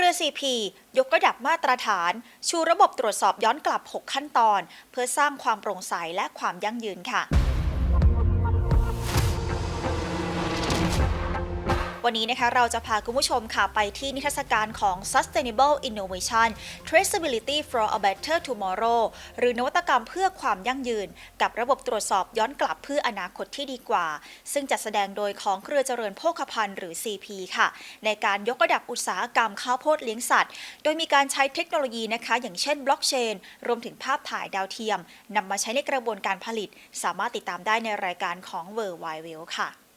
รือ CP ยกระดับมาตรฐาน ชูระบบตรวจสอบย้อนกลับ 6 ขั้นตอน เพื่อสร้างความโปร่งใสและความยั่งยืนค่ะ วันนี้นะคะเราจะพาคุณผู้ชมค่ะไปที่นิทรรศการของ Sustainable Innovation Traceability for a Better Tomorrow หรือนวัตกรรมเพื่อความยั่งยืน กับระบบตรวจสอบย้อนกลับเพื่ออนาคตที่ดีกว่า ซึ่งจัดแสดงโดยของเครือเจริญโภคภัณฑ์หรือ CP ค่ะ ในการยกระดับอุตสาหกรรมข้าวโพดเลี้ยงสัตว์ โดยมีการใช้เทคโนโลยีนะคะ อย่างเช่นบล็อกเชนรวมถึงภาพถ่ายดาวเทียมนำมาใช้ในกระบวนการผลิต สามารถติดตามได้ในรายการของ World Wide Web ค่ะ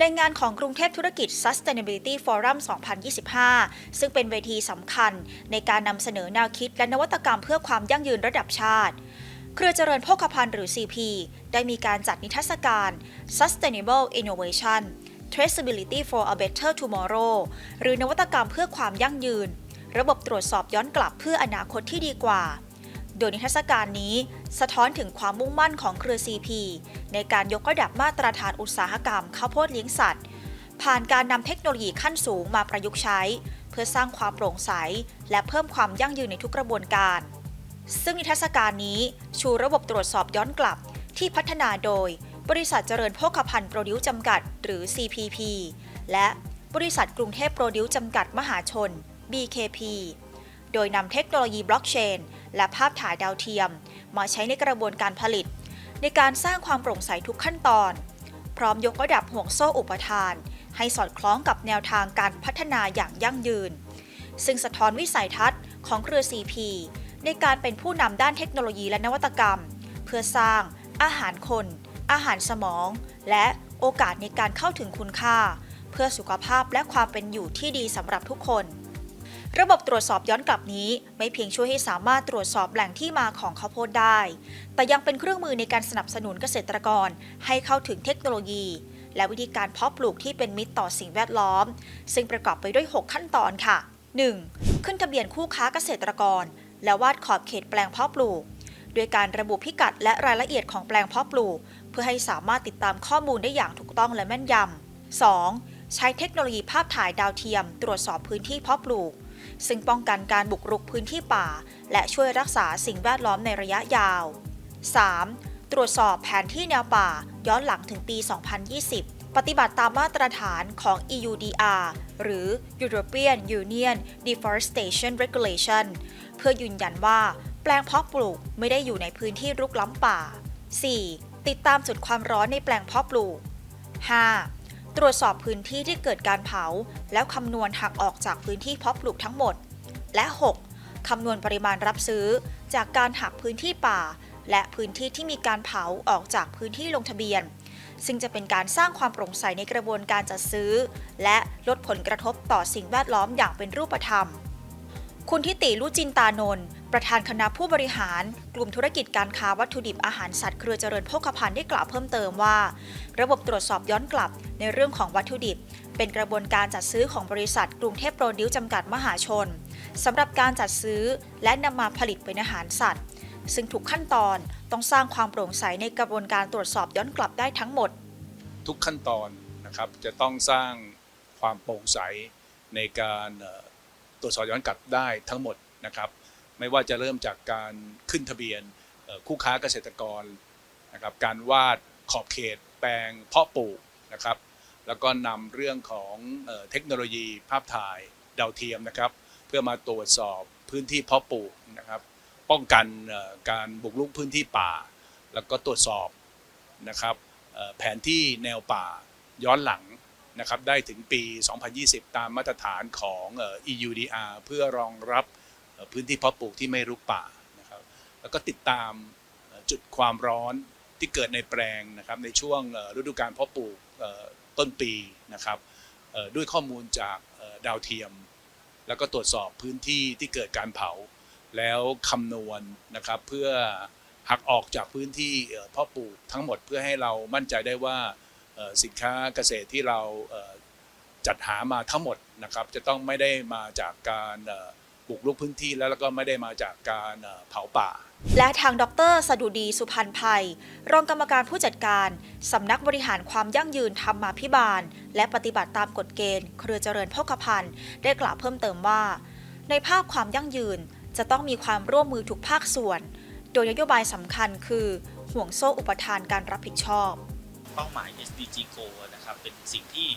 ในงานของกรุงเทพธุรกิจ Sustainability Forum 2025 ซึ่งเป็นเวทีสำคัญในการนำเสนอแนวคิดและนวัตกรรมเพื่อความยั่งยืนระดับชาติ เครือเจริญโภคภัณฑ์หรือ CP ได้มีการจัดนิทรรศการ Sustainable Innovation Traceability for a Better Tomorrow หรือนวัตกรรมเพื่อความยั่งยืน ระบบตรวจสอบย้อนกลับเพื่ออนาคตที่ดีกว่า ดยนิทรรศการนี้สะท้อนถึงความมุ่งมั่นของเครือ CP ในการยกระดับมาตรฐานอุตสาหกรรมข้าวโพดเลี้ยงสัตว์ ผ่านการนำเทคโนโลยีขั้นสูงมาประยุกต์ใช้ เพื่อสร้างความโปร่งใส และเพิ่มความยั่งยืนในทุกกระบวนการ ซึ่งนิทรรศการนี้ชูระบบตรวจสอบย้อนกลับที่พัฒนาโดย บริษัทเจริญโภคภัณฑ์โปรดิวจำกัด หรือ CPP และบริษัทกรุงเทพโปรดิวจำกัดมหาชน BKP โดยนำเทคโนโลยีบล็อกเชน และภาพถ่ายดาวเทียม มาใช้ในกระบวนการผลิต ในการสร้างความโปร่งใสทุกขั้นตอน พร้อมยกระดับห่วงโซ่อุปทาน ให้สอดคล้องกับแนวทางการพัฒนาอย่างยั่งยืน ซึ่งสะท้อนวิสัยทัศน์ของเครือ CP ในการเป็นผู้นำด้านเทคโนโลยีและนวัตกรรม เพื่อสร้าง อาหารคน อาหารสมอง และโอกาสในการเข้าถึงคุณค่า เพื่อสุขภาพและความเป็นอยู่ที่ดีสำหรับทุกคน ระบบตรวจสอบย้อนกลับนี้ ไม่เพียงช่วยให้สามารถตรวจสอบแหล่งที่มาของข้าวโพดได้ แต่ยังเป็นเครื่องมือในการสนับสนุนเกษตรกร ให้เข้าถึงเทคโนโลยี และวิธีการเพาะปลูกที่เป็นมิตรต่อสิ่งแวดล้อม ซึ่งประกอบไปด้วย 6 ขั้นตอนค่ะ 1. ขึ้นทะเบียนคู่ค้าเกษตรกร และวาดขอบเขตแปลงเพาะปลูกด้วยการระบุพิกัดและรายละเอียดของแปลงเพาะปลูก เพื่อให้สามารถติดตามข้อมูลได้อย่างถูกต้องและแม่นยำ 2. ใช้เทคโนโลยีภาพถ่ายดาวเทียม ตรวจสอบพื้นที่เพาะปลูก ซึ่งป้องกันการบุกรุกพื้นที่ป่า และช่วยรักษาสิ่งแวดล้อมในระยะยาว 3. ตรวจสอบแผนที่แนวป่าย้อนหลังถึงปี 2020ปฏิบัติตามมาตรฐานของ EUDR หรือ European Union Deforestation Regulation เพื่อยืนยันว่าแปลงเพาะปลูกไม่ได้อยู่ในพื้นที่รุกล้ำป่า 4. ติดตามจุดความร้อนในแปลงเพาะปลูก 5. ตรวจสอบพื้นที่ที่เกิดการเผา แล้วคำนวณหักออกจากพื้นที่เพาะปลูกทั้งหมด และ 6. คำนวณปริมาณรับซื้อ จากการหักพื้นที่ป่า และพื้นที่ที่มีการเผาออกจากพื้นที่ลงทะเบียน ซึ่งจะเป็นการสร้างความโปร่งใสในกระบวนการจัดซื้อ และลดผลกระทบต่อสิ่งแวดล้อมอย่างเป็นรูปธรรม คุณทิติลุจินตานนท์ประธานคณะผู้บริหาร กลุ่มธุรกิจการค้าวัตถุดิบอาหารสัตว์เครือเจริญโภคภัณฑ์ได้กล่าวเพิ่มเติมว่า ระบบตรวจสอบย้อนกลับในเรื่องของวัตถุดิบ เป็นกระบวนการจัดซื้อของบริษัท กรุงเทพโปรดิวจำกัดมหาชนสำหรับการจัดซื้อและนำมาผลิตเป็นอาหารสัตว์ ซึ่งทุกขั้นตอนต้องสร้างความโปร่งใสในกระบวนการตรวจสอบย้อนกลับได้ทั้งหมด ทุกขั้นตอนนะครับจะต้องสร้างความโปร่งใสในการ ตรวจสอบย้อนกลับได้ทั้งหมดนะครับ ไม่ว่าจะเริ่มจากการขึ้นทะเบียนคู่ค้าเกษตรกรนะครับการวาดขอบเขต แปลงเพาะปลูกนะครับ แล้วก็นำเรื่องของเทคโนโลยีภาพถ่ายดาวเทียมนะครับ เพื่อมาตรวจสอบพื้นที่เพาะปลูกนะครับ ป้องกันการบุกรุกพื้นที่ป่า แล้วก็ตรวจสอบนะครับแผนที่แนวป่าย้อนหลัง นะครับได้ถึงปี 2020 ตามมาตรฐานของ EUDR เพื่อรองรับพื้นที่เพาะปลูกที่ไม่รุกป่านะครับแล้วก็ติดตามจุดความร้อนที่เกิดในแปลงนะครับในช่วงฤดูการเพาะปลูกต้นปีนะครับด้วยข้อมูลจากดาวเทียม แล้วก็ตรวจสอบพื้นที่ที่เกิดการเผา แล้วคำนวณนะครับเพื่อหักออกจากพื้นที่เพาะปลูกทั้งหมดเพื่อให้เรามั่นใจได้ว่า สินค้าเกษตรที่เราจัดหามาทั้งหมดนะครับ จะต้องไม่ได้มาจากการบุกรุกพื้นที่แล้วแล้วก็ไม่ได้มาจากการเผาป่า และทางดรสดุดีสุพันธ์ภัย รองกรรมการผู้จัดการ สำนักบริหารความยั่งยืนธรรมาภิบาล และปฏิบัติตามกฎเกณฑ์ เครือเจริญโภคภัณฑ์ได้กล่าวเพิ่มเติมว่า ในภาพความยั่งยืนจะต้องมีความร่วมมือทุกภาคส่วน โดยนโยบายสำคัญคือ ห่วงโซ่อุปทานการรับผิดชอบ เป้าหมาย SDG Go นะครับเป็นสิ่งที่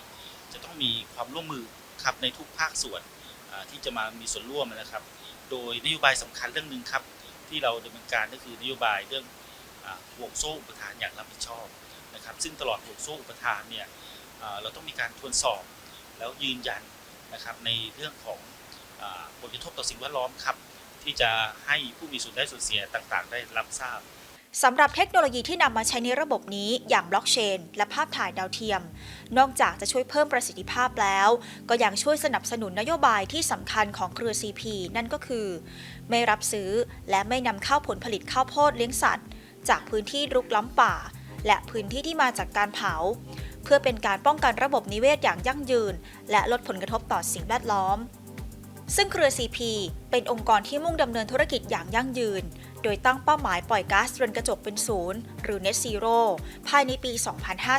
จะต้องมีความร่วมมือครับในทุกภาคส่วนที่จะมามีส่วนร่วมนะครับ โดยนโยบายสำคัญเรื่องหนึ่งครับ ที่เราดำเนินการก็คือนโยบายเรื่องห่วงโซ่อุปทานอย่างรับผิดชอบนะครับ ซึ่งตลอดห่วงโซ่อุปทานเนี่ยเราต้องมีการทวนสอบแล้วยืนยันนะครับในเรื่องของผลกระทบต่อสิ่งแวดล้อมครับ ที่จะให้ผู้มีส่วนได้ส่วนเสียต่างๆ ได้รับทราบ สำหรับเทคโนโลยีที่นำมาใช้ในระบบนี้อย่างบล็อกเชน และภาพถ่ายดาวเทียม นอกจากจะช่วยเพิ่มประสิทธิภาพแล้ว ก็ยังช่วยสนับสนุนนโยบายที่สำคัญของเครือ CP นั่นก็คือ ไม่รับซื้อและไม่นำเข้าผลผลิตข้าวโพดเลี้ยงสัตว์ จากพื้นที่รุกล้ำป่า และพื้นที่ที่มาจากการเผา เพื่อเป็นการป้องกันระบบนิเวศอย่างยั่งยืน และลดผลกระทบต่อสิ่งแวดล้อมซึ่งเครือ CP เป็นองค์กรที่มุ่งดำเนินธุรกิจอย่างยั่งยืน โดยตั้งเป้าหมายปล่อยก๊าซเรือนกระจกเป็นศูนย์หรือ Net Zero ภายในปี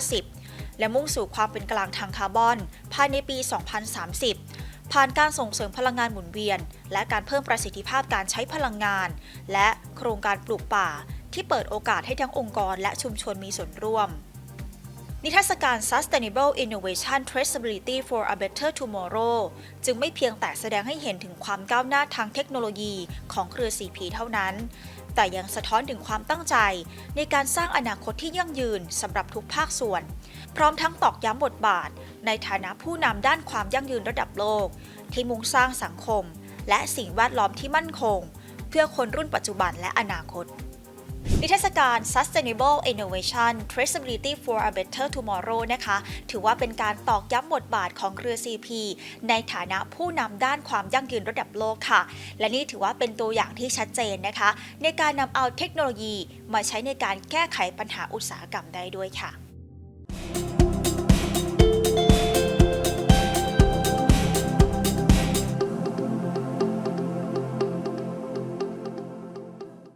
2050 และมุ่งสู่ความเป็นกลางทางคาร์บอน ภายในปี 2030 ผ่านการส่งเสริมพลังงานหมุนเวียน และการเพิ่มประสิทธิภาพการใช้พลังงาน และโครงการปลูกป่า ที่เปิดโอกาสให้ทั้งองค์กรและชุมชนมีส่วนร่วม นิทรรศการ Sustainable Innovation Traceability for a Better Tomorrow จึงไม่เพียงแต่แสดงให้เห็นถึงความก้าวหน้าทางเทคโนโลยีของเครือ CP เท่านั้น แต่ยังสะท้อนถึงความตั้งใจ ในการสร้างอนาคตที่ยั่งยืนสำหรับทุกภาคส่วน พร้อมทั้งตอกย้ำบทบาท ในฐานะผู้นำด้านความยั่งยืนระดับโลก ที่มุ่งสร้างสังคม และสิ่งแวดล้อมที่มั่นคง เพื่อคนรุ่นปัจจุบันและอนาคต นิทรรศการ Sustainable Innovation Traceability for a Better Tomorrow นะคะ ถือว่าเป็นการตอกย้ำบทบาทของเรือ CP ในฐานะผู้นำด้านความยั่งยืนระดับโลกค่ะ และนี่ถือว่าเป็นตัวอย่างที่ชัดเจนนะคะ ในการนำเอาเทคโนโลยีมาใช้ในการแก้ไขปัญหาอุตสาหกรรมได้ด้วยค่ะ